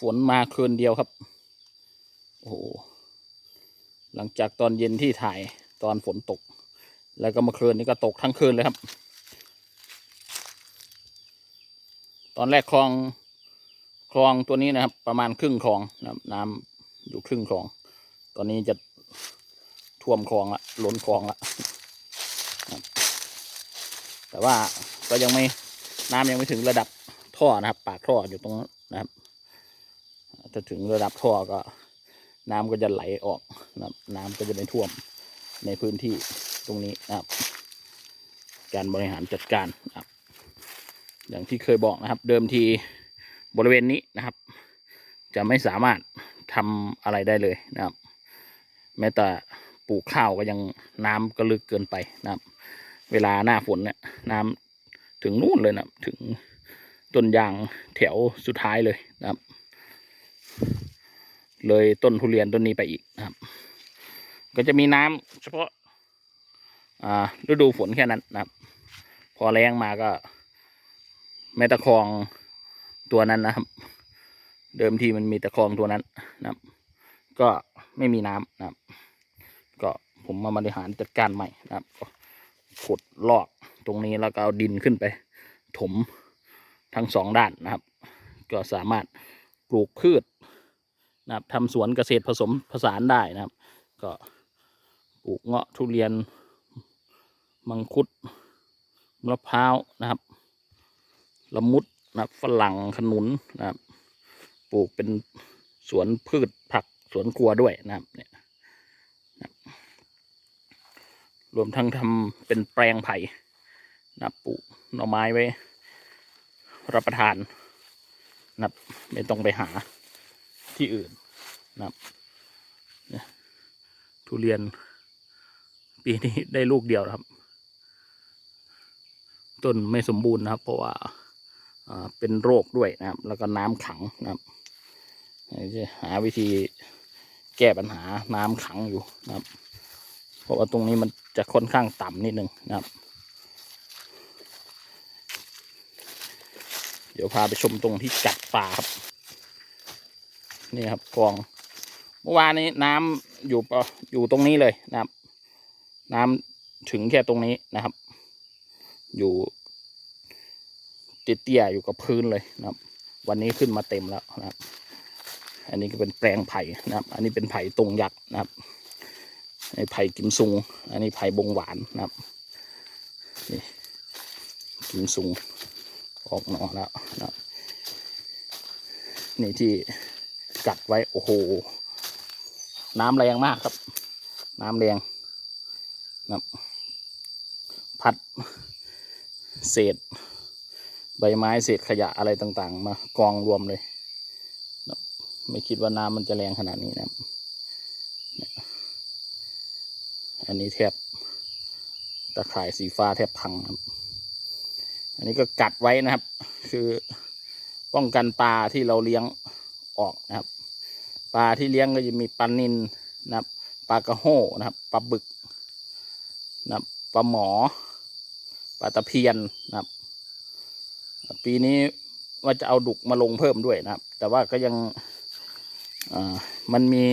ฝนมาคืนเดียวครับ โอ้โห หลังจากตอนเย็นที่ถ่ายตอนฝนตก แล้วก็มื่อคืนนี้ก็ตกทั้งคืนเลยครับ ตอนแรกคลองคลองตัวนี้นะครับ ประมาณครึ่งคลองนะครับน้ำอยู่ครึ่งคลอง ตอนนี้จะท่วมคลองละล้นคลองละแต่ว่าก็ยังไม่น้ำยังไม่ถึงระดับท่อนะครับ ปากท่ออยู่ตรงนั้นนะครับ ถ้าถึงระดับท่อก็ น้ำก็จะไหลออกนะครับ น้ำก็จะไม่ท่วมในพื้นที่ตรงนี้นะครับ การบริหารจัดการนะครับ อย่างที่เคยบอกนะครับ เดิมทีบริเวณนี้นะครับ จะไม่สามารถทำอะไรได้เลยนะครับ แม้แต่ปลูกข้าวก็ยังน้ำก็ลึกเกินไปนะครับ เวลาหน้าฝนเนี่ยน้ำถึงนู่นเลยนะถึงต้นยางแถวสุดท้ายเลยนะครับ เลยต้นทุเรียนต้นนี้ไปอีกนะครับ ก็จะมีน้ำเฉพาะฤดูฝนแค่นั้นนะครับ พอแรงมาก็แม่ตะคองตัวนั้นนะครับ เดิมทีมันมีตะคองตัวนั้นนะครับ ก็ไม่มีน้ำนะครับ ก็ผมมาบริหารจัดการใหม่นะครับขุดลอกตรงนี้แล้วก็เอาดินขึ้นไป ถมทั้งสองด้านนะครับ ก็สามารถปลูกพืช นะครับทำสวนเกษตรผสมผสานได้นะครับ ก็ปลูกเงาะทุเรียน มังคุดมะพร้าวนะครับละมุดนะครับฝรั่งขนุนนะครับ ปลูกเป็นสวนพืชผักสวนครัวด้วยนะครับเนี่ยนะรรวมทั้งทำเป็นแปลงไผ่นะปลูกหน่อไม้ไว้ รับประทานนะไม่ต้องไปหา ที่อื่นนะครับทุเรียน ปีนี้ได้ลูกเดียวครับ ต้นไม่สมบูรณ์นะครับ เพราะว่าเป็นโรคด้วยนะครับ แล้วก็น้ำขังนะครับจะหาวิธีแก้ปัญหาน้ำขังอยู่นะครับ เพราะว่าตรงนี้มันจะค่อนข้างต่ำนิดนึงนะครับ เดี๋ยวพาไปชมตรงที่กัดปลาครับ นี่ครับกอง เมื่อวานนี้น้ำอยู่ปะอยู่ตรงนี้เลยนะครับ น้ำถึงแค่ตรงนี้นะครับ อยู่เตี้ยๆอยู่กับพื้นเลยนะครับ วันนี้ขึ้นมาเต็มแล้วนะครับ อันนี้ก็เป็นแปลงไผ่นะครับ อันนี้เป็นไผ่ตรงยักษ์นะครับไอ้ไผ่กิมซุง อันนี้ไผ่บงหวานนะครับนี่กิมซุงออกหน่อแล้วนะครับนี่ที่ กัดไว้โอ้โห น้ำแรงมากครับ น้ำแรงนะครับพัดเศษ ใบไม้เศษขยะอะไรต่างๆ มากองรวมเลยนะไม่คิดว่าน้ำมันจะแรงขนาดนี้นะครับอันนี้แทบตะข่ายสีฟ้าแทบพังครับ อันนี้ก็กัดไว้นะครับ คือป้องกันปลาที่เราเลี้ยง ออกนะครับ ปลาที่เลี้ยงก็จะมีปลานินนะครับปลากระโห้นะครับปลาบึกนะครับปลาหมอปลาตะเพียนนะครับ ปีนี้ว่าจะเอาดุกมาลงเพิ่มด้วยนะครับ แต่ว่าก็ยังอ่ามันมี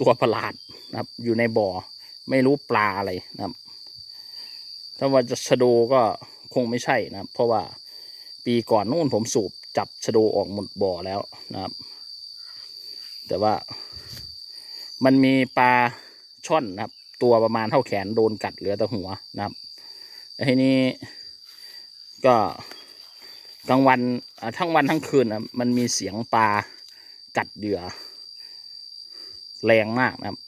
ตัวประหลาดนะครับ อยู่ในบ่อ ไม่รู้ปลาอะไรนะครับ ถ้าว่าจะชะโดก็คงไม่ใช่นะครับ เพราะว่าปีก่อนนู่นผมสูบ จับชะโดออกหมดบ่อแล้วนะครับ แต่ว่ามันมีปลาช่อนนะครับ ตัวประมาณเท่าแขนโดนกัดเหลือแต่หัวนะครับทีนี้ก็กลางวันทั้งวันทั้งคืนนะมันมีเสียงปลากัดเหยื่อ แรงมากนะครับ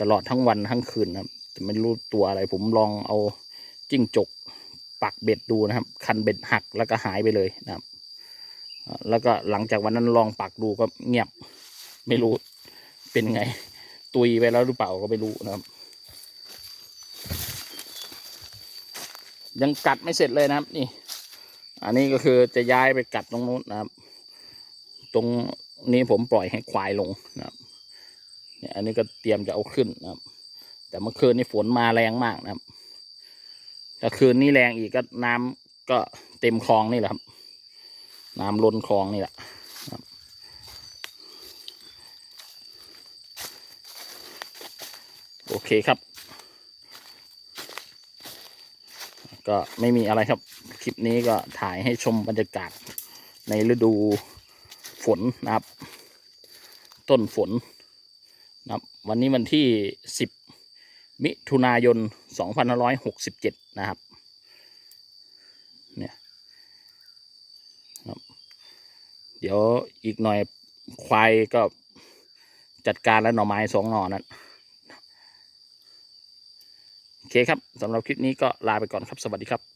ตลอดทั้งวันทั้งคืนนะครับแต่ไม่รู้ตัวอะไร ผมลองเอาจิ้งจกปักเบ็ดดูนะครับ คันเบ็ดหักแล้วก็หายไปเลยนะครับ แล้วก็หลังจากวันนั้นลองปักดูก็เงียบ ไม่รู้เป็นไง ตุยไปแล้วหรือเปล่าก็ไม่รู้นะครับ ยังกัดไม่เสร็จเลยนะครับ นี่ อันนี้ก็คือจะย้ายไปกัดตรงนู้นนะครับ ตรงนี้ผมปล่อยให้ควายลงนะครับเนี่ยอันนี้ก็เตรียมจะเอาขึ้นนะครับ แต่เมื่อคืนนี้ฝนมาแรงมากนะครับถ้าคืนนี้แรงอีกก็น้ำก็เต็มคลองนี่แหละครับ น้ำล้นคลองนี่แหละโอเคครับ ก็ไม่มีอะไรครับ คลิปนี้ก็ถ่ายให้ชมบรรยากาศในฤดูฝนนะครับ ต้นฝนนะครับ วันนี้วันที่ 10 มิถุนายน 2567 นะครับ เนี่ย ดี๋ยวอีกหน่อยควายก็จัดการแล้วหน่อไม้สองหน่อนั้นโอเคครับสำหรับคลิปนี้ก็ลาไปก่อนครับสวัสดีครับ